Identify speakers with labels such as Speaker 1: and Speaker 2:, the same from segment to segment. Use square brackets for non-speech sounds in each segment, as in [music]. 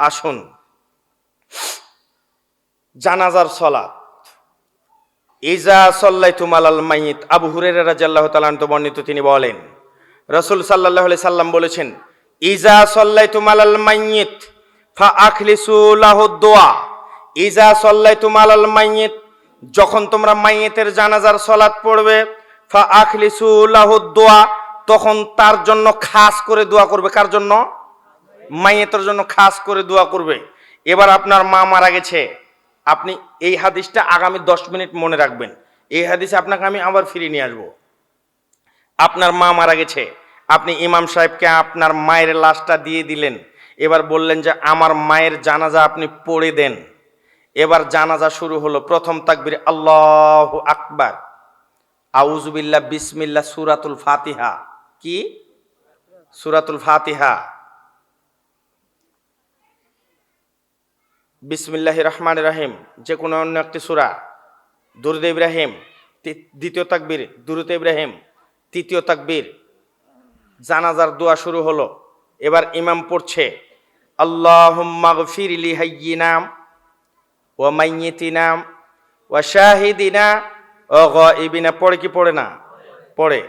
Speaker 1: আসুন। জানাজার সলাত ইজা সল্লাই তুমাল আল মাইত, আবু হুরের রাজাল্লাহ তালান্ত বর্ণিত তিনি বলেন, রসুল সাল্লাহ সাল্লাম বলেছেন, ইজা সল্লাই তুমাল আল মাইত ফা আখলিসুল্লাহ দোয়া। ইজা সল্লাই তুমাল আল মাইত, যখন তোমরা মাইয়েতের জানাজার সলাৎ পড়বে ফা আখলিসুল্লাহ দোয়া, তখন তার জন্য খাস করে দোয়া করবে কার জন্য? মাইয়েতের জন্য খাস করে দোয়া করবে। এবার আপনার মা মারা গেছে। আপনি এই হাদিসটা আগামী দশ মিনিট মনে রাখবেন। এই হাদিসে আপনাকে আমি আবার ফিরিয়ে নিয়ে আসব। আপনার মা মারা গেছে। আপনি ইমাম সাহেবকে আপনার মায়ের লাশটা দিয়ে দিলেন। এবার বললেন যে, আমার মায়ের জানাজা আপনি পড়ে দেন। এবার জানাজা শুরু হলো প্রথম তাকবির, আল্লাহ আকবার। আউজুবিল্লাহ বিসমিল্লা সুরাতুল ফাতিহা। কি? সুরাতুল ফাতিহা। বিসমিল্লাহ রহমান রাহিম, যে কোনো অন্য একটি সুরা, দুরুদ ইব্রাহিম দ্বিতীয় তাকবীর, দুরুদ ইব্রাহিম, তৃতীয় তাকবীর, জানাজার দোয়া শুরু হলো, এবার ইমাম পড়ছে আল্লাহ ফিরলি হাইয়িনাম ও মাইয়িতিনাম ও শাহিদিনা, ও গাইবিনা পড়ে কি পড়ে না? পড়ে।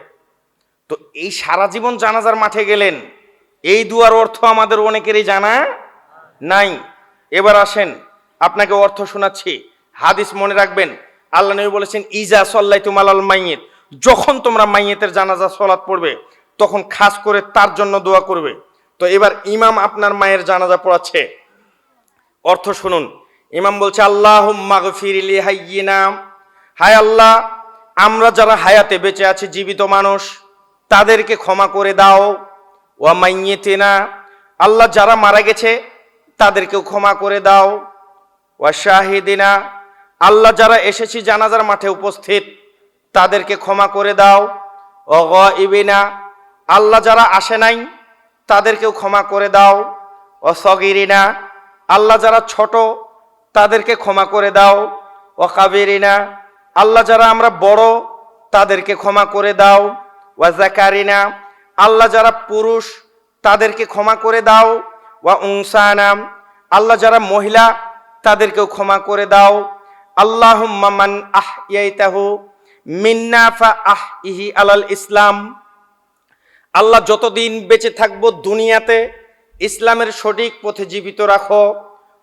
Speaker 1: তো এই সারা জীবন জানাজার মাঠে গেলেন, এই দুয়ার অর্থ আমাদের অনেকেরই জানা নাই। এবার আসেন, আপনাকে অর্থ শোনাচ্ছি। হাদিস মনে রাখবেন, আল্লাহ নবী বলেছেন, ইজা সল্লাই তুমাল আল মাইয়েত। যখন তোমরা মাইয়েতের জানাজা, সলাৎ পড়বে, তখন খাস করে তার জন্য দোয়া করবে। তো এবার ইমাম আপনার মায়ের জানাজা পড়াচ্ছে। অর্থ শুনুন, ইমাম বলছে আল্লাহ মাগফিরিলি হাইয়িনাম হায় আল্লাহ, আমরা যারা হায়াতে বেঁচে আছি, জীবিত মানুষ, তাদেরকে ক্ষমা করে দাও। ওয়া মাইয়েতেনা। আল্লাহ যারা মারা গেছে তাদেরকেও ক্ষমা করে দাও। ওয়া শাহিদিনা, আল্লাহ যারা এসেছি জানাজার মাঠে উপস্থিত, তাদেরকে ক্ষমা করে দাও। ও ইবিনা আল্লাহ যারা আসে নাই, তাদেরকেও ক্ষমা করে দাও। ও সগিরিনা, আল্লাহ যারা ছোট, তাদেরকে ক্ষমা করে দাও। ও কাবেরিনা, আল্লাহ যারা আমরা বড়, তাদেরকে ক্ষমা করে দাও। ওয়া জাকারিনা, আল্লাহ যারা পুরুষ, তাদেরকে ক্ষমা করে দাও। ওয়া উংসানাম আল্লাহ যারা মহিলা, তাদেরকেও ক্ষমা করে দাও। আল্লাহ মান আহ ইয়াইতাহু মিন্না ফা আহ ইহি আলাল ইসলাম। আল্লাহ যতদিন বেঁচে থাকব দুনিয়াতে, ইসলামের সঠিক পথে জীবিত রাখো।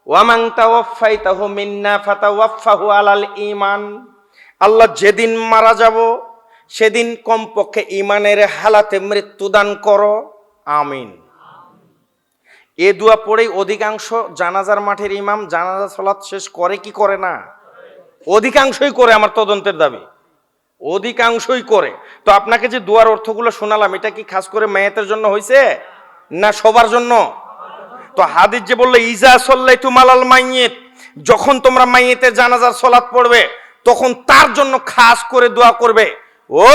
Speaker 1: ওয়ামাং তাওয়াফাইতাহু মিন্না ফাতাওয়াফাহু আলাল ঈমান। আল্লাহ যেদিন মারা যাব, সেদিন কমপক্ষে ইমানের হালাতে মৃত্যুদান করো। আমিন। এ দুয়া পড়েই অধিকাংশ জানাজার মাঠের ইমাম জানাজা সলাৎ শেষ করে কি করে না? অধিকাংশই করে আমার তদন্তের দাবি। অধিকাংশই করে। তো আপনাকে যে দুয়ার অর্থগুলো শোনালাম, এটা কি খাস করে মেয়েতের জন্য হয়েছে না সবার জন্য? তো হাদিস যে বলল, ইজা সল্লাই তুমালাল মাইয়েত যখন তোমরা মাইয়েতের জানাজার সলাৎ পড়বে, তখন তার জন্য খাস করে দোয়া করবে। ও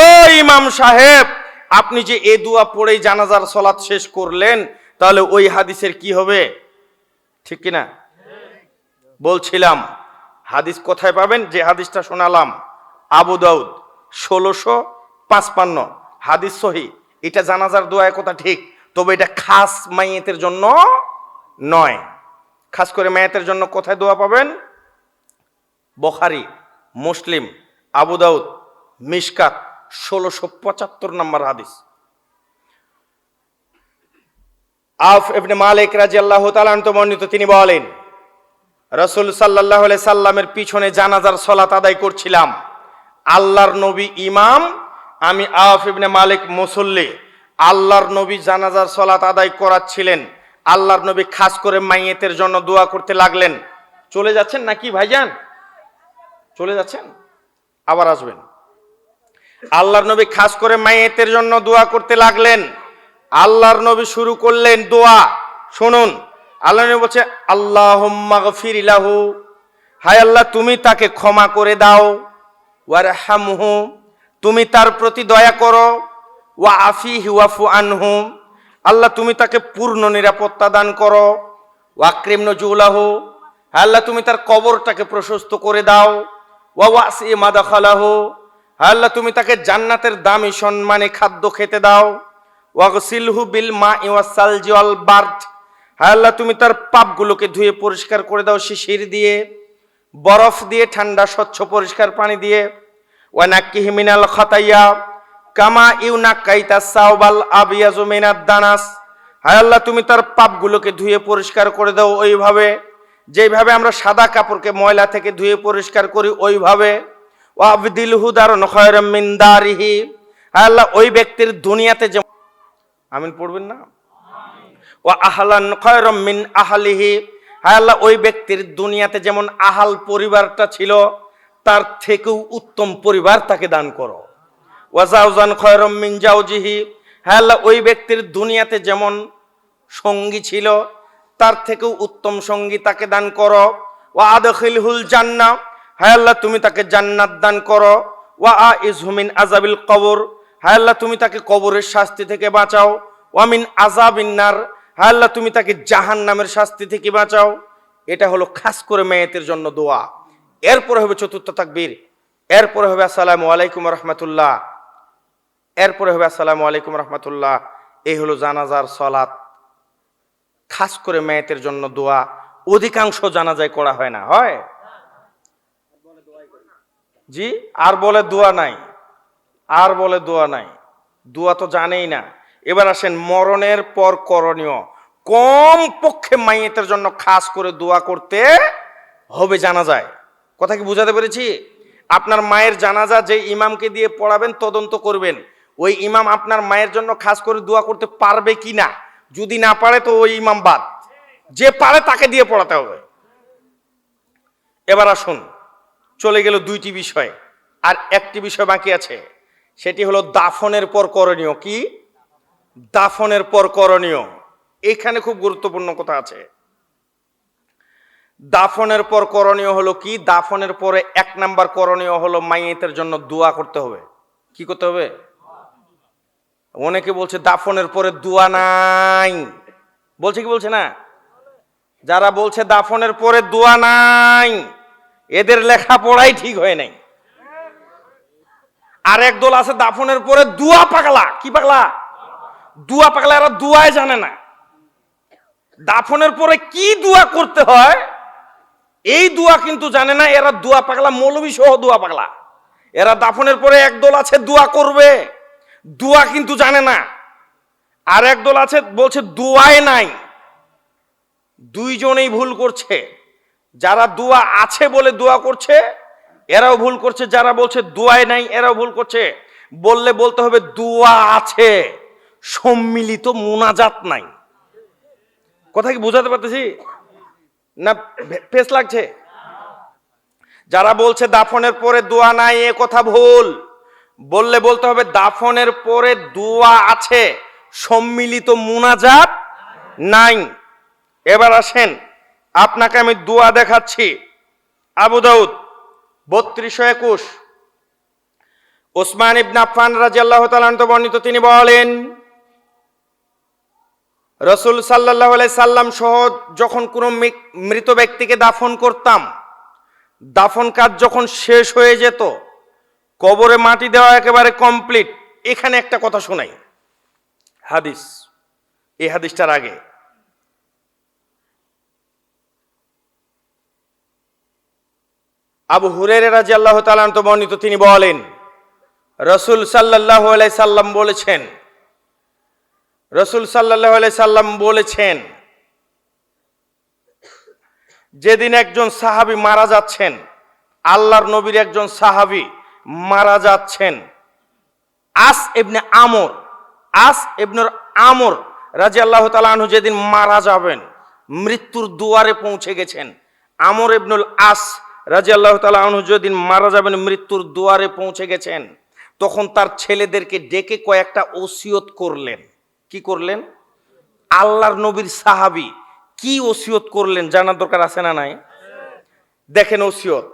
Speaker 1: ইমাম সাহেব, আপনি যে এ দোয়া পড়েই জানাজার সলাৎ শেষ করলেন তাহলে ওই হাদিসের কি হবে? ঠিক কিনা? বলছিলাম, হাদিস কোথায় পাবেন? যে হাদিসটা শোনালাম, আবু দাউদ, ষোলোশো পাঁচপান্ন। হাদিস সহি। এটা জানাজার দোয়া কথা ঠিক, তবে এটা খাস মাইয়েতের জন্য নয়। খাস করে মায়েতের জন্য কোথায় দোয়া পাবেন? বখারি, মুসলিম, আবু দাউদ, মিশকাত, ষোলোশো পঁচাত্তর নম্বর হাদিস। আফ ইবনে মালিক রাজিয়াল্লাহু আল্লাহ বর্ণিত, তিনি বলেন, রসুল সাল্লাহ সাল্লামের পিছনে জানাজার সলাত আদায় করছিলাম। আল্লাহর নবী ইমাম, আমি আফ ইবনে মালিক মুসল্লি। আল্লাহর নবী জানাজার সলাত আদায় করাচ্ছিলেন। আল্লাহর নবী খাস করে মাইয়েতের জন্য দোয়া করতে লাগলেন। চলে যাচ্ছেন নাকি ভাইজান? চলে যাচ্ছেন? আবার আসবেন। আল্লাহর নবী খাস করে মাইয়েতের জন্য দোয়া করতে লাগলেন। আল্লাহর নবী শুরু করলেন দোয়া। শুনুন আল্লাহ নবী বলছে আল্লাহ ফিরিলাহু হায় আল্লাহ, তুমি তাকে ক্ষমা করে দাও। ওয়ারহামহু, তুমি তার প্রতি দয়া করো। ওয়া আফি ওয়াফু আনহু, আল্লাহ তুমি তাকে পূর্ণ নিরাপত্তা দান করো। ওয়াক্রিম নজুলাহু আল্লাহ, তুমি তার কবরটাকে প্রশস্ত করে দাও। ওয়া ওয়াসি মাদাখালাহু আল্লাহ, তুমি তাকে জান্নাতের দামি সম্মানে খাদ্য খেতে দাও। ওয়াগসিলহু বিল মা ওয়াসালজি ওয়াল বার্দ। হায় আল্লাহ, তুমি তার পাপগুলোকে ধুয়ে পরিষ্কার করে দাও শিশির দিয়ে, বরফ দিয়ে, ঠান্ডা, স্বচ্ছ, পরিষ্কার পানি দিয়ে। ওয়ানাক্কিহি মিনাল খাতাইয়া, কামা ইউনাক্কাইতা সাওবাল আবিয়াজু মিনাদ দানাস। হায় আল্লাহ, তুমি তার পাপগুলোকে ধুয়ে পরিষ্কার করে দাও ওইভাবে। যেইভাবে আমরা সাদা কাপড়কে ময়লা থেকে ধুয়ে পরিষ্কার করি ওইভাবে। ও আবদিল হুদার খয়রাম মিন দারিহি। হায় আল্লাহ, ওই ব্যক্তির দুনিয়াতে যে আমিন পড়বেন না? ও আহলান খয়রম মিন আহালিহি। হায় আল্লাহ, ওই ব্যক্তির দুনিয়াতে যেমন আহাল পরিবারটা ছিল, তার থেকেও উত্তম পরিবার তাকে দান করো। ওয়াজাউজান খয়রম মিন জাউজিহি। হ্যাঁ আল্লাহ, ওই ব্যক্তির দুনিয়াতে যেমন সঙ্গী ছিল, তার থেকেও উত্তম সঙ্গী তাকে দান করো। ওয়া আদখিলহুল জান্নাহ। হ্যাঁ আল্লাহ, তুমি তাকে জান্নাত দান করো। ওয়া আ ইজহুমিন আজাবিল কবর। হ্যাঁ আল্লাহ, তুমি তাকে কবরের শাস্তি থেকে বাঁচাও। ওয়ামিন আজাবিন্নার হ্যাঁ আল্লাহ, তুমি তাকে জাহান নামের শাস্তি থেকে বাঁচাও। এটা হলো খাস করে মেয়েতের জন্য দোয়া। এরপরে হবে চতুর্থ তাকবীর। এরপরে হবে আসসালামু আলাইকুম রহমতুল্লাহ। এরপরে হবে আসসালামু আলাইকুম রহমতুল্লাহ। এই হলো জানাজার সলাত। খাস করে মেয়েতের জন্য দোয়া। অধিকাংশ জানাজায় করা হয় না, হয়? জি, আর বলে দোয়া নাই। আর বলে দোয়া নাই। দোয়া তো জানেই না। এবার আসেন, মরণের পর করণীয়। কম পক্ষে মাইয়েতের জন্য খাস করে দোয়া করতে হবে জানা যায় কথা কি বুঝাতে পেরেছি? আপনার মায়ের জানাজা যে ইমামকে দিয়ে পড়াবেন, তদন্ত করবেন। ওই ইমাম আপনার মায়ের জন্য খাস করে দোয়া করতে পারবে কি না? যদি না পারে, তো ওই ইমাম বাদ। যে পারে, তাকে দিয়ে পড়াতে হবে। এবার আসুন, চলে গেল দুইটি বিষয়। আর একটি বিষয় বাকি আছে। সেটি হলো দাফনের পর করণীয় কি? দাফনের পর করণীয়। এখানে খুব গুরুত্বপূর্ণ কথা আছে। দাফনের পর করণীয় হলো কি? দাফনের পরে এক নাম্বার করণীয় হলো মাইয়েতের জন্য দোয়া করতে হবে। কি করতে হবে? অনেকে বলছে দাফনের পরে দোয়া নাই। বলছে কি বলছে না? যারা বলছে দাফনের পরে দোয়া নাই, এদের লেখাপড়াই ঠিক হয় নাই। আর এক দল আছে দাফনের পরে দুয়া পাগলা। কি পাগলা? দুয়া পাগলা এরা দুয়াই জানে না। দাফনের পরে কি দুয়া করতে হয়? এই দুয়া কিন্তু জানে না, এরা দুয়া পাগলা মৌলবী সহ দুয়া পাগলা। এরা দাফনের পরে একদল আছে, দুয়া করবে। দুয়া কিন্তু জানে না। আর একদল আছে, বলছে দুয়ায় নাই। দুইজনেই ভুল করছে। যারা দুয়া আছে বলে দোয়া করছে এরাও ভুল করছে, যারা বলছে দুয়ায় নাই, এরাও ভুল করছে। বললে বলতে হবে দুয়া আছে, সম্মিলিত মোনাজাত নাই। কথা কি বোঝাতে পারতেছি? না পেস লাগছে? যারা বলছে দাফনের পরে দোয়া নাই, এ কথা ভুল। বললে বলতে হবে দাফনের পরে দোয়া আছে, সম্মিলিত মুনাজাত নাই। এবার আসেন, আপনাকে আমি দোয়া দেখাচ্ছি। আবু দাউদ বত্রিশশো একুশ। ওসমান ইবনে আফফান রাজিয়াল্লাহ তালান্ত বর্ণিত, তিনি বলেন, রসুল সাল্লাহ সাল্লাম সহ যখন কোনো মৃত ব্যক্তিকে দাফন করতাম, দাফন কাজ যখন শেষ হয়ে যেত, কবরে মাটি দেওয়া একেবারে কমপ্লিট, এখানে একটা কথা শোনাই। হাদিস, এই হাদিসটার আগে। আবু হুরের রাজি আল্লাহ তালান্ত বর্ণিত, তিনি বলেন, রসুল সাল্লাহ সাল্লাম বলেছেন, রসুল সাল্লাহ সাল্লাম বলেছেন, যেদিন একজন সাহাবি মারা যাচ্ছেন, আল্লাহর নবীর একজন সাহাবি মারা যাচ্ছেন, আস ইবনে আমর, আস ইবনুর আমর রাজি আল্লাহ তালু যেদিন মারা যাবেন, মৃত্যুর দুয়ারে পৌঁছে গেছেন, আমর ইবনুল আস রাজি আল্লাহ তালু যেদিন মারা যাবেন, মৃত্যুর দুয়ারে পৌঁছে গেছেন, তখন তার ছেলেদেরকে ডেকে কয়েকটা ওসিয়ত করলেন। কি করলেন? আল্লাহর নবীর সাহাবি কি ওসিয়ত করলেন জানার দরকার আছে না নাই? দেখেন ওসিয়ত।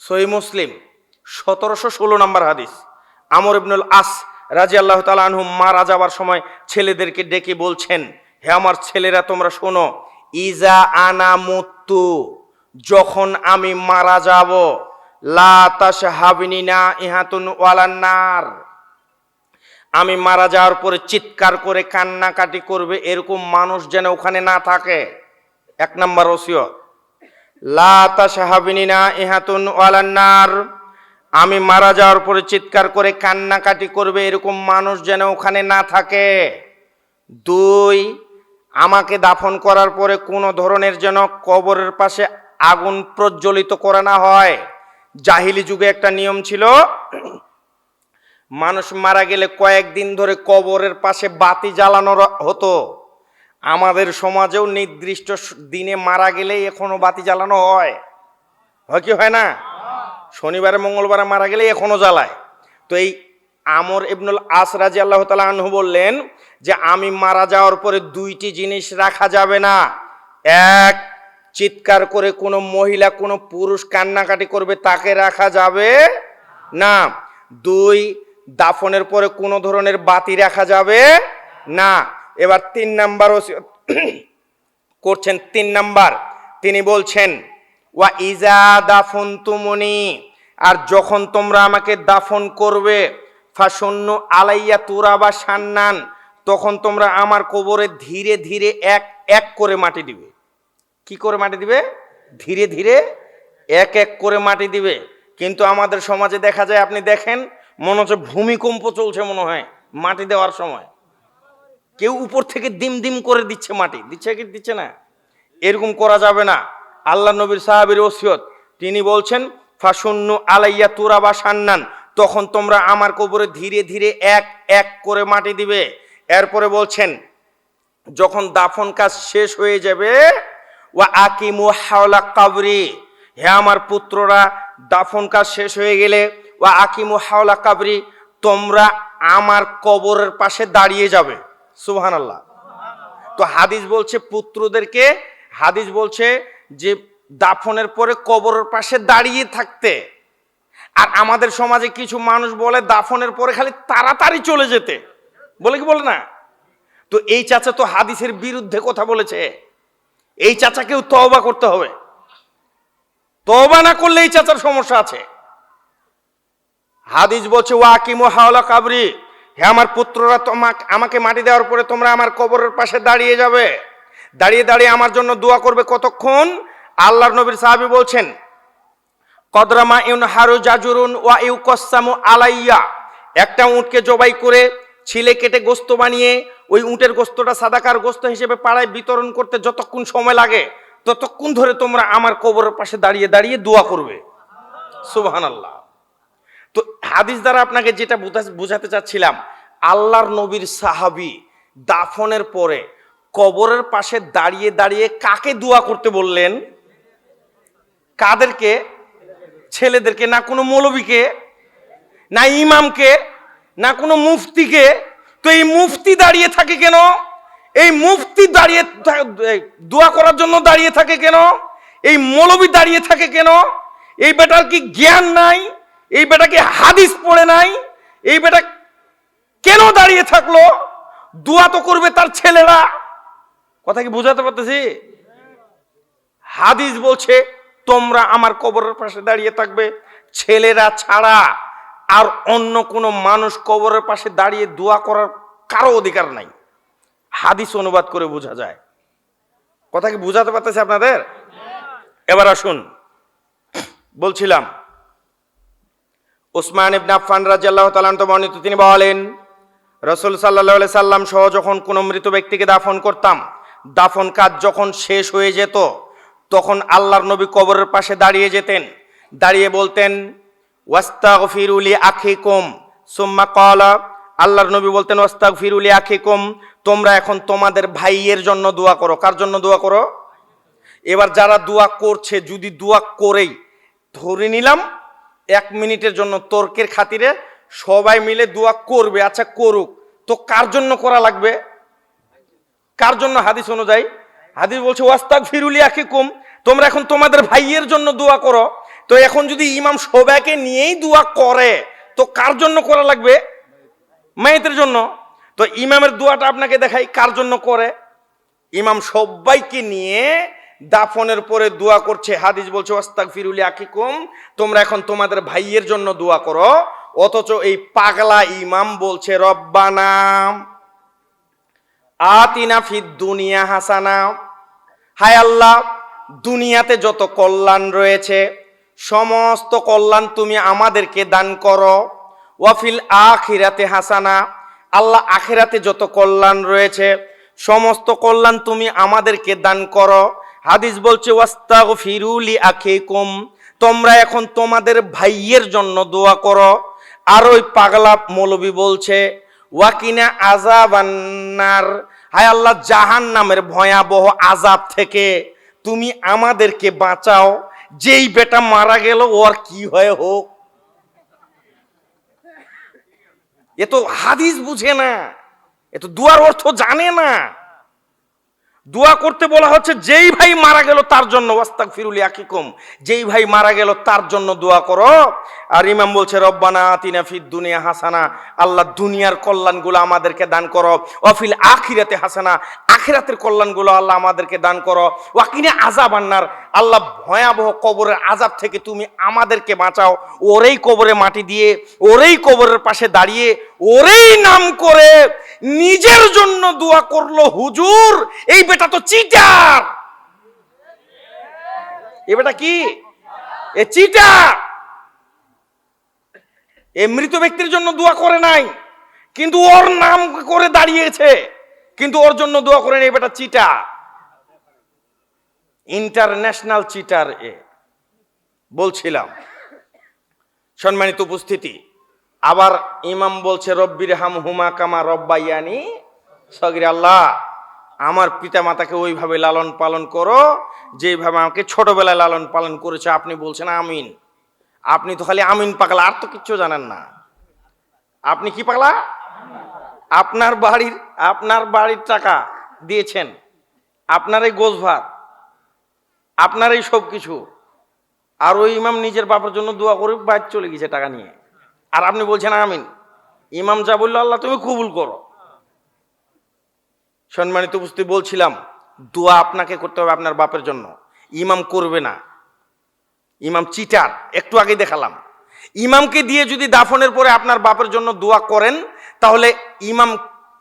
Speaker 1: সহি মুসলিম, সতেরোশো ষোলো নম্বর হাদিস। আমর ইবনুল আস রাজি আল্লাহ তালা আনহু মারা যাওয়ার সময় ছেলেদেরকে ডেকে বলছেন, হে আমার ছেলেরা, তোমরা শোনো, ইজা আনা মুত্তু। যখন আমি মারা যাব, লা তাশহাবিনি না ইহাতুন ওয়ালান্নার আমি মারা যাওয়ার পরে চিৎকার করে কান্নাকাটি করবে এরকম মানুষ যেন ওখানে না থাকে। এক নম্বর ওসিয়ত। লাতা সাহাবিনা ইহাতুন ওয়ালান্নার আমি মারা যাওয়ার পরে চিৎকার করে কান্নাকাটি করবে এরকম মানুষ যেন ওখানে না থাকে। দুই, আমাকে দাফন করার পরে কোনো ধরনের যেন কবরের পাশে আগুন প্রজ্বলিত করা না হয়। জাহিলি যুগে একটা নিয়ম ছিল, মানুষ মারা গেলে কয়েকদিন ধরে কবরের পাশে বাতি জ্বালানো হতো। আমাদের সমাজেও নির্দিষ্ট দিনে মারা গেলে এখনও বাতি জ্বালানো হয়। হয় কি হয় না? শনিবারে, মঙ্গলবারে মারা গেলে এখনও জ্বালায়। তো এই আমর ইবনুল আসরাজি আল্লাহ তালা আনহু বললেন যে, আমি মারা যাওয়ার পরে দুইটি জিনিস রাখা যাবে না। এক চিৎকার করে কোনো মহিলা, কোনো পুরুষ কান্নাকাটি করবে, তাকে রাখা যাবে না। দুই, দাফনের পরে কোনো ধরনের বাতি রাখা যাবে না। এবার তিন নাম্বার [clears throat] করছেন তিন নাম্বার। তিনি বলছেন, ওয়া ইজা দাফন তুমনি আর যখন তোমরা আমাকে দাফন করবে ফাসন্য আলাইয়া তুরা বা সান্নান, তখন তোমরা আমার কবরে ধীরে ধীরে এক এক করে মাটি দিবে। কি করে মাটি দিবে? ধীরে ধীরে এক এক করে মাটি দিবে। কিন্তু আমাদের সমাজে দেখা যায়, আপনি দেখেন, মনে হচ্ছে ভূমিকম্প চলছে মনে হয় মাটি দেওয়ার সময়। কেউ উপর থেকে দিম দিম করে দিচ্ছে মাটি। দিচ্ছে কি, দিচ্ছে না? এরকম করা যাবে না। আল্লাহ নবীর সাহাবের ওসিয়ত, তিনি বলছেন ফাসুন্ন আলাইয়া তুরা বা সান্নান তখন তোমরা আমার কবরে ধীরে ধীরে এক এক করে মাটি দিবে। এরপরে বলছেন, যখন দাফন কাজ শেষ হয়ে যাবে ওয়া আকিমু হাওলা কাবরি। হে আমার পুত্ররা, দাফন কাজ শেষ হয়ে গেলে ওয়া আকিমু হাওলা কাবরি, তোমরা আমার কবরের পাশে দাঁড়িয়ে যাবে। সুবহানাল্লাহ। তো হাদিস বলছে, পুত্রদেরকে হাদিস বলছে যে, দাফনের পরে কবরের পাশে দাঁড়িয়ে থাকতে। আর আমাদের সমাজে কিছু মানুষ বলে, দাফনের পরে খালি তাড়াতাড়ি চলে যেতে। বলে কি বলে না? তো এই চাচা তো হাদিসের বিরুদ্ধে কথা বলেছে। এই চাচাকেও তওবা করতে হবে। তওবা না করলে এই চাচার সমস্যা আছে। হাদিস বলছে, ওয়াকিমু হাওলা কাবরি। হে আমার পুত্ররা, তোমাকে আমাকে মাটি দেওয়ার পরে তোমরা আমার কবরের পাশে দাঁড়িয়ে যাবে। দাঁড়িয়ে দাঁড়িয়ে আমার জন্য দোয়া করবে কতক্ষণ? আল্লাহর নবীর সাহাবী বলছেন কদরামা ইউন হারু জাজুরুন ওয়া ইউ কসামু আলাইয়া। একটা উঁটকে জবাই করে ছিলে কেটে গোস্ত বানিয়ে ওই উঁটের গোস্তটা সাদাকার গোস্ত হিসেবে পাড়ায় বিতরণ করতে যতক্ষণ সময় লাগে, ততক্ষণ ধরে তোমরা আমার কবরের পাশে দাঁড়িয়ে দাঁড়িয়ে দোয়া করবে। সুবহানাল্লাহ। তো হাদিস দ্বারা আপনাকে যেটা বুঝা- বুঝাতে চাচ্ছিলাম, আল্লাহর নবীর সাহাবি দাফনের পরে কবরের পাশে দাঁড়িয়ে দাঁড়িয়ে কাকে দোয়া করতে বললেন? কাদেরকে? ছেলেদেরকে? না কোনো মৌলবীকে? না ইমামকে? না কোনো মুফতিকে? তো এই মুফতি দাঁড়িয়ে থাকে কেন? এই মুফতি দাঁড়িয়ে দোয়া করার জন্য দাঁড়িয়ে থাকে কেন? এই মৌলবী দাঁড়িয়ে থাকে কেন? এই বেটার কি জ্ঞান নাই? এই বেটা কি হাদিস পড়ে নাই? এই বেটা কেন দাঁড়িয়ে থাকল? দোয়া তো করবে তার ছেলেরা। কথা কি বুঝাতে পারতেছি? হাদিস বলছে, তোমরা আমার কবরের পাশে দাঁড়িয়ে থাকবে, ছেলেরা ছাড়া। আর অন্য কোনো মানুষ কবরের পাশে দাঁড়িয়ে দোয়া করার কারও অধিকার নাই। হাদিস অনুবাদ করে বোঝা যায়। কথা কি বুঝাতে পারতেছে আপনাদের? এবার আসুন। বলছিলাম ওসমান ইবনে আফফান রাদিয়াল্লাহু তাআলা আনহু বর্ণিত, তিনি বলেন, রসুল সাল্লাহ আলি সাল্লাম সহ যখন কোনো মৃত ব্যক্তিকে দাফন করতাম, দাফন কাজ যখন শেষ হয়ে যেত, তখন আল্লাহর নবী কবরের পাশে দাঁড়িয়ে যেতেন। দাঁড়িয়ে বলতেন ওয়াস্তাগ ফিরুলি আখিকুম সুম্মা কলা আল্লাহর নবী বলতেন ওয়াস্তাগ ফিরুলি আখিকুম তোমরা এখন তোমাদের ভাইয়ের জন্য দোয়া করো। কার জন্য দোয়া করো? এবার যারা দোয়া করছে, যদি দোয়া করেই, ধরে নিলাম, এক মিনিটের জন্য তর্কের খাতিরে সবাই মিলে দোয়া করবে আচ্ছা করুক। তো কার জন্য করা লাগবে? কার জন্য? হাদিস অনুযায়ী। হাদিস বলছে ওয়াস্তাক ফিরুলি আখিকুম তোমরা এখন তোমাদের ভাইয়ের জন্য দোয়া করো। তো এখন যদি ইমাম সবাইকে নিয়েই দোয়া করে, তো কার জন্য করা লাগবে? মেয়েদের জন্য। তো ইমামের দোয়াটা আপনাকে দেখাই, কার জন্য করে? ইমাম সবাইকে নিয়ে দাফনের পরে দোয়া করছে, হাদিস বলছে ওয়াস্তাক ফিরুলি আকিকুম তোমরা এখন তোমাদের ভাইয়ের জন্য দোয়া করো, অথচ এই পাগলা ইমাম বলছে রব্বানাম আতিনা ফিদ দুনিয়া হাসানা হায় আল্লাহ, দুনিয়াতে যত কল্যাণ রয়েছে সমস্ত কল্যাণ তুমি আমাদেরকে দান করো। ওয়াফিল আখিরাতে হাসানা, আল্লাহ আখিরাতে যত কল্যাণ রয়েছে, সমস্ত কল্যাণ তুমি আমাদেরকে দান করো। হাদিস বলছে ওয়াস্তাগ ফিরুলি আখিকুম তোমরা এখন তোমাদের ভাইয়ের জন্য দোয়া করো। আর ওই পাগলা মৌলবী বলছে, ওয়াকিনা আজাবান্নার হায় আল্লাহ জাহান নামের ভয়াবহ আজাব থেকে তুমি আমাদেরকে বাঁচাও। যেই বেটা মারা গেল ওর কি হয় হোক এ তো হাদিস বুঝে না, এ তো দুয়ার অর্থ জানে না। দোয়া করতে বলা হচ্ছে, যেই ভাই মারা গেল তার জন্য ওয়াস্তাক ফিরুলি আকিকুম যেই ভাই মারা গেল তার জন্য দোয়া করো। আর ইমাম বলছে, রব্বানা আতিনা ফিদ দুনিয়া হাসানা, আল্লাহ দুনিয়ার কল্যাণগুলো আমাদেরকে দান করো। অফিল আখিরাতে হাসানা, আখিরাতের কল্যাণগুলো আল্লাহ আমাদেরকে দান করো। ওয়াকিনে আজাব আন্নার আল্লাহ ভয়াবহ কবরের আজাব থেকে তুমি আমাদেরকে বাঁচাও। ওরেই কবরে মাটি দিয়ে, ওরেই কবরের পাশে দাঁড়িয়ে, ওরেই নাম করে নিজের জন্য দোয়া করল হুজুর, এই বেটা তো চিটার এ বেটা কি? এ চিটার এ মৃত ব্যক্তির জন্য দোয়া করে নাই, কিন্তু ওর নাম করে দাঁড়িয়েছে, কিন্তু ওর জন্য দোয়া করে এই বেটা চিটা ইন্টারন্যাশনাল চিটার এ। বলছিলাম, সম্মানিত উপস্থিতি আবার ইমাম বলছে রব্বির হাম হুমা কামা রব্বাইয়ানি সগির আল্লাহ, আমার পিতা মাতাকে ওইভাবে লালন পালন করো, যেভাবে আমাকে ছোটবেলায় লালন পালন করেছে, আপনি বলছেন আমিন। আপনি তো খালি আমিন পাগলা, আর তো কিচ্ছু জানেন না। আপনি কি পাগলা? আপনার বাড়ির আপনার বাড়ির টাকা দিয়েছেন, আপনার এই গোছ ভাত আপনার এই সব কিছু আর ওই ইমাম নিজের বাপের জন্য দোয়া করে বাইর চলে গেছে টাকা নিয়ে। আর আপনি বলছেন আমিন। ইমাম যা বলল, আল্লাহ তুমি কবুল করো। সম্মানিত উপস্থিতি বলছিলাম, দোয়া আপনাকে করতে হবে আপনার বাপের জন্য। ইমাম করবে না। ইমাম চিটার, একটু আগে দেখালাম। ইমামকে দিয়ে যদি দাফনের পরে আপনার বাপের জন্য দোয়া করেন, তাহলে ইমাম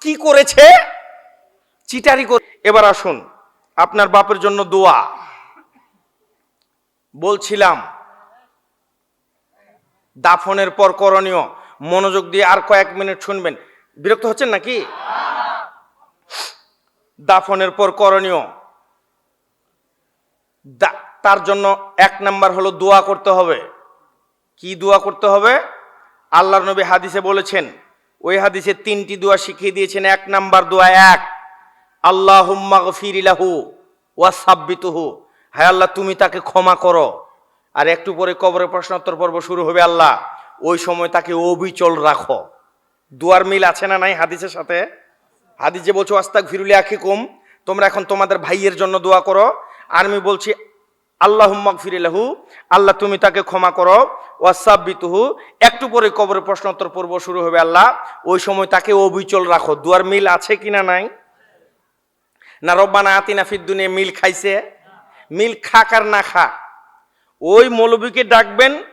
Speaker 1: কি করেছে? চিটারি করে এবার আসুন, আপনার বাপের জন্য দোয়া। বলছিলাম দাফনের পর করণীয়। মনোযোগ দিয়ে আর কয়েক মিনিট শুনবেন। বিরক্ত হচ্ছেন নাকি? দাফনের পর করণীয়। তার জন্য এক নাম্বার হলো দোয়া করতে হবে। কি দোয়া করতে হবে? আল্লাহর নবী হাদিসে বলেছেন, ওই হাদিসে তিনটি দোয়া শিখিয়ে দিয়েছেন। এক নাম্বার দোয়া এক আল্লাহ ফিরিলাহু ওয়া সাব্বিতুহু। হায় আল্লাহ, তুমি তাকে ক্ষমা করো। আর একটু পরে কবরের প্রশ্নোত্তর পর্ব শুরু হবে আল্লাহ। ওই সময় তাকে অবিচল রাখো। দুয়ার মিল আছে না নাই হাদিসের সাথে? হাদিস যে বলছো আস্তাক ফিরুলি আখি কুম তোমরা এখন তোমাদের ভাইয়ের জন্য দোয়া করো। আর আমি বলছি আল্লাহ ফিরিলাহু আল্লাহ, তুমি তাকে ক্ষমা করো। ওয়াসাবিতুহু একটু পরে কবরের প্রশ্নোত্তর পর্ব শুরু হবে আল্লাহ। ওই সময় তাকে অবিচল রাখো। দুয়ার মিল আছে কিনা নাই? না, রব্বানা আতিনা ফিদ্দুনে মিল খাইছে? মিল খাক আর না খা ওই মৌলবীকে ডাকবেন,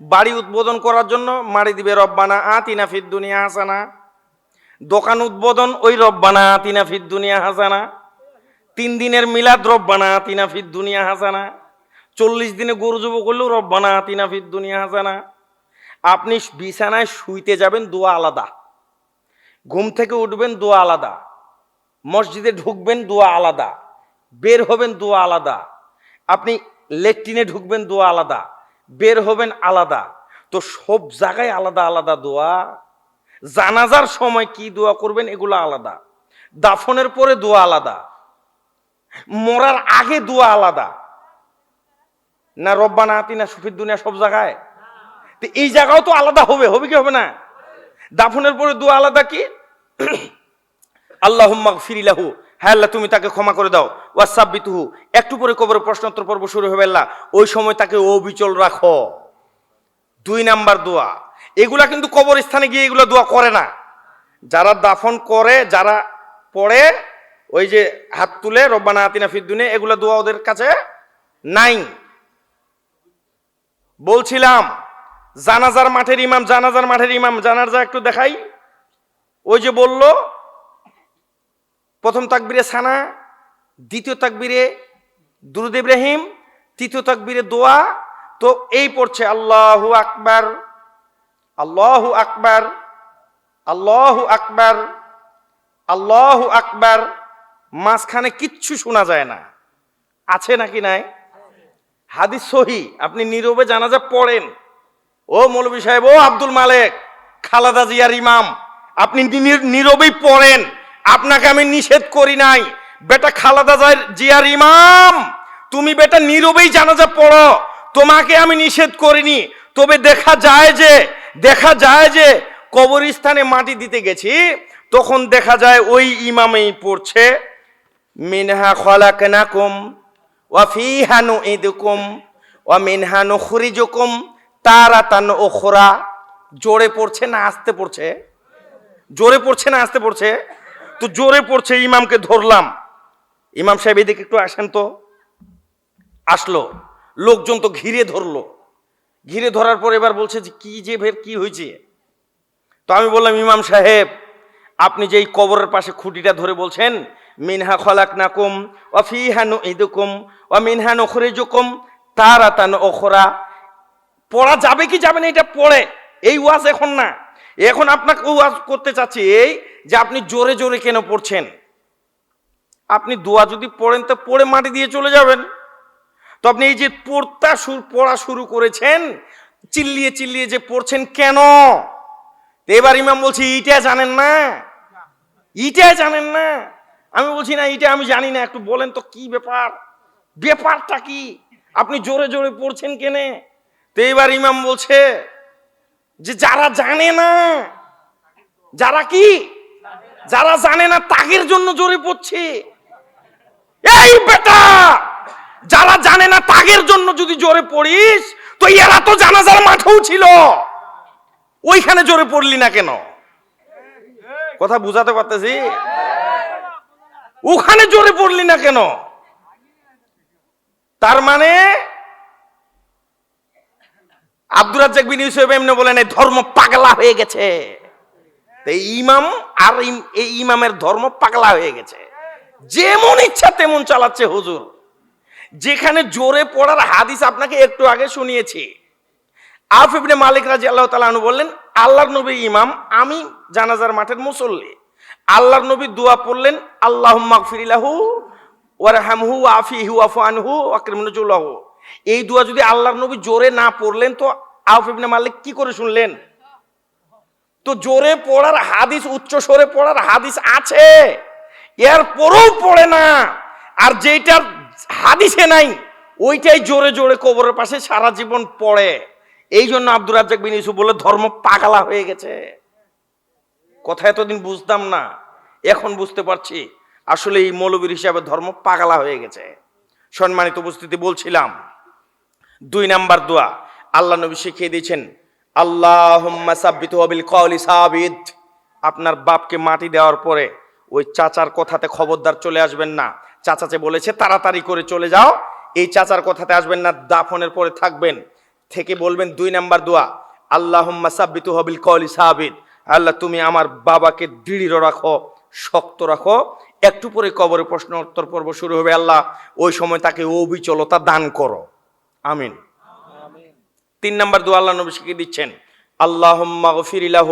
Speaker 1: বাড়ি উদ্বোধন করার জন্য মারি দিবে রব্বানা আতিনা ফিদ্দুনিয়া হাসানা। দোকান উদ্বোধন ওই রব্বানা আতিনা ফিদ্দুনিয়া হাসানা। তিন দিনের মিলাদ রব্বানা আতিনা ফিদ্দুনিয়া হাসানা। চল্লিশ দিনে গরু জব করলেও রব্বানা আতিনা ফিদ্দুনিয়া হাসানা। আপনি বিছানায় শুইতে যাবেন, দোয়া আলাদা। ঘুম থেকে উঠবেন, দোয়া আলাদা। মসজিদে ঢুকবেন, দোয়া আলাদা। বের হবেন, দোয়া আলাদা। আপনি লেট্রিনে ঢুকবেন, দোয়া আলাদা। বের হবেন, আলাদা। তো সব জায়গায় আলাদা আলাদা দোয়া। জানাজার সময় কি দোয়া করবেন, এগুলো আলাদা। দাফনের পরে দোয়া আলাদা। মরার আগে দোয়া আলাদা। না রব্বা রব্বানা আতিনা সুফির দুনিয়া সব জায়গায়? তো এই জায়গাও তো আলাদা হবে হবে কি হবে না? দাফনের পরে দোয়া আলাদা কি? [clears throat] আল্লাহ ফিরিলাহু হ্যাঁ তুমি তাকে ক্ষমা করে দাও। ওয়াসাবিতুহু একটু পরে কবর প্রশ্নোত্তর পর্ব শুরু হবে আল্লাহ ওই সময় তাকে অবিচল রাখো। দুই নাম্বার দোয়া। এগুলা কিন্তু কবর স্থানে গিয়ে এগুলো দোয়া করে না। যারা দাফন করে, যারা পড়ে, ওই যে হাত তুলে, রব্বানা আতিনা ফিদ্দুনে এগুলো দোয়া ওদের কাছে নাই। বলছিলাম, জানাজার মাঠের ইমাম, জানাজার মাঠের ইমাম, জানাজা একটু দেখাই। ওই যে বলল প্রথম তাকবিরে সানা, দ্বিতীয় তাকবিরে দুরুদ ইব্রাহিম, তৃতীয় তাকবিরে দোয়া। তো এই পড়ছে, আল্লাহু আকবার আল্লাহু আকবার আল্লাহু আকবার আল্লাহু আকবার। মাঝখানে কিচ্ছু শোনা যায় না। আছে নাকি নাই? হাদিস সহি, আপনি নীরবে জানাজা পড়েন। ও মৌলবী সাহেব, ও আব্দুল মালেক, খালাদা জিয়ার ইমাম, আপনি নীরবেই পড়েন। আপনাকে আমি নিষেধ করি নাই। বেটা খালাদা জিয়ার- ইমাম। তুমি বেটা নীরবেই জানাজা পড়ো। তোমাকে আমি নিষেধ করিনি। তবে দেখা যায় যে, দেখা যায় যে কবরস্থানে মাটি দিতে গেছি, তখন দেখা যায় ওই ইমামেই পড়ছে, মিনহা খলাকনাকুম ওয়া ফিহা নুইদুকুম ওয়া মিনহা নুখরিজুকুম তারাতান উখরা। জোরে পড়ছে না আস্তে পড়ছে? জোরে পড়ছে না আস্তে পড়ছে? তো জোরে পড়ছে, ইমামকে ধরলাম। ইমাম সাহেব এদিকে একটু আসেন তো। আসলো। লোকজন তো ঘিরে ধরলো। ঘিরে ধরার পর এবার বলছে যে, কি যে ভের কি হয়েছে? তো আমি বললাম, ইমাম সাহেব, আপনি যে এই কবরের পাশে খুঁটিটা ধরে বলছেন, মিনহা খলাক নাকুম ও ফিহানু ইদুকুম ও মিনহান ওখরেজুকুম তারাতান ওখরা পড়া যাবে কি যাবে না, এটা পড়ে। এই ওয়াজ এখন না। এখন আপনাকে ওয়াজ করতে চাচ্ছি এই যে আপনি জোরে জোরে কেন পড়ছেন? আপনি দোয়া যদি পড়েন তো পড়ে মাটি দিয়ে চলে যাবেন। তো আপনি এই যে পড়তা পড়া শুরু করেছেন, চিল্লিয়ে চিল্লিয়ে যে পড়ছেন কেন? এবার ইমাম বলছি, ইটা জানেন না। ইটা জানেন না। আমি বলছি, না, ইটা আমি জানি না। একটু বলেন তো কি ব্যাপার? ব্যাপারটা কি? আপনি জোরে জোরে পড়ছেন কেনে? তো এবার ইমাম বলছে যে যারা জানে না, যারা কি? যারা জানে না, তাগের জন্য জোরে পড়ছে। এই বেটা, যারা জানে না, তাগের জন্য যদি জোরে পড়িস, তো এরা তো জানাজার মাঠেও ছিল। ওইখানে জোরে পড়লি না কেন? কথা বুঝাতে পারতেছি? ওখানে জোরে পড়লি না কেন? তার মানে আব্দুর রাজ্জাক বিন ইউসুফ এমনি বলেন এই ধর্ম পাগলা হয়ে গেছে। ইমাম আর এই ইমামের ধর্ম পাগলা হয়ে গেছে। যেমন ইচ্ছা তেমন চালাচ্ছে হুজুর। যেখানে জোরে পড়ার হাদিস আপনাকে একটু আগে শুনিয়েছি। আফ ইবনে মালিক রাজি আল্লাহ তালু বললেন, আল্লাহর নবী ইমাম, আমি জানাজার মাঠের মুসল্লি। আল্লাহর নবী দোয়া পড়লেন আল্লাহ মাগফিরিলাহু ওয়ারহামহু আফিহু আফু আনহু আকরিমনুজুল্লাহু এই দোয়া যদি আল্লাহর নবী জোরে না পড়লেন তো আউফ মালিক কি করে শুনলেন? তো জোরে পড়ার হাদিস, উচ্চ স্বরে পড়ার হাদিস আছে। এর পরেও পড়ে না। আর যেটার হাদিসে নাই, ওইটাই জোরে জোরে কবরের পাশে সারা জীবন পড়ে। এই জন্য আব্দুর রাজ্জাক বিন ইউসুফ বলে ধর্ম পাগলা হয়ে গেছে। কথা এতদিন বুঝতাম না, এখন বুঝতে পারছি। আসলে এই মৌলবীর হিসাবে ধর্ম পাগলা হয়ে গেছে। সম্মানিত উপস্থিতি বলছিলাম, দুই নাম্বার দোয়া। আল্লাহ নবী শিখিয়ে দিয়েছেন আল্লাহ সাবিত। আপনার বাপকে মাটি দেওয়ার পরে ওই চাচার কথাতে খবরদার চলে আসবেন না। চাচাচে বলেছে, তাড়াতাড়ি করে চলে যাও। এই চাচার কথাতে আসবেন না, দাফনের পরে থাকবেন। থেকে বলবেন, দুই নাম্বার দোয়া আল্লাহ সাব্বিত হবিল কওলি সাহাবিদ আল্লাহ, তুমি আমার বাবাকে দৃঢ় রাখো, শক্ত রাখো। একটু পরে কবরে প্রশ্ন উত্তর পর্ব শুরু হবে, আল্লাহ, ওই সময় তাকে অবিচলতা দান করো। আমিন। তিন নম্বর দোয়া আল্লাহ নবী দিচ্ছেন আল্লাহ গফিরিলাহ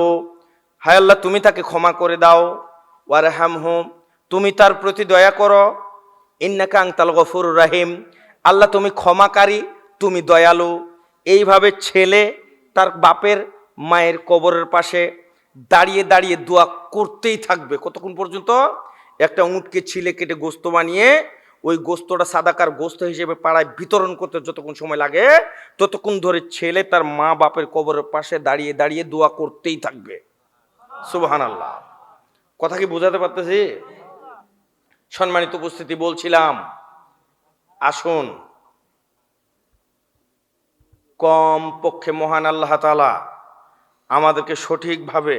Speaker 1: হায় আল্লাহ, তুমি তাকে ক্ষমা করে দাও। ওয়ার ওয়ারহাম হোম তুমি তার প্রতি দয়া করো। ইন্নাকা আংতাল গফুর রাহিম। আল্লাহ, তুমি ক্ষমাকারী, তুমি দয়ালু। এইভাবে ছেলে তার বাপের মায়ের কবরের পাশে দাঁড়িয়ে দাঁড়িয়ে দোয়া করতেই থাকবে। কতক্ষণ পর্যন্ত? একটা উঁটকে ছিলে কেটে গোস্ত বানিয়ে ওই গোস্তটা সাদাকার গোস্ত হিসেবে পাড়ায় বিতরণ করতে যতক্ষণ সময় লাগে, ততক্ষণ ধরে ছেলে তার মা বাপের কবরের পাশে দাঁড়িয়ে দাঁড়িয়ে দোয়া করতেই থাকবে। সুবহান আল্লাহ কথা কি বোঝাতে পারতেছি? সম্মানিত উপস্থিতি বলছিলাম, আসুন। কম পক্ষে মহান আল্লাহ তালা আমাদেরকে সঠিকভাবে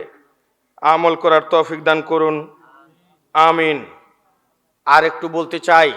Speaker 1: আমল করার তৌফিক দান করুন। আমিন। আর একটু বলতে চাই